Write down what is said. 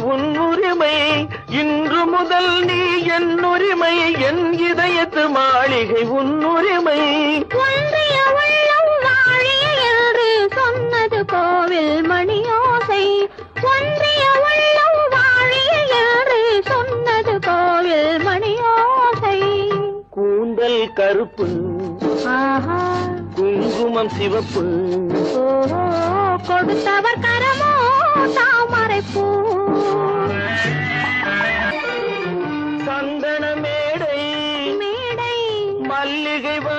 உன் உரிமை. இன்று முதல் நீ என் உரிமை என் இதயத்து மாளிகை உன் உரிமை. சொன்னது கோவில் மணியோசை. ஒன்றிய உள்ளம் வாழிய என்று சொன்னது கோவில் மணியோசை. கூந்தல் கருப்பு குங்குமம் சிவப்பு. கொடுத்தவர் கரமோ தாமரை பூ சந்தன மேடை. மேடை. மல்லிகை வா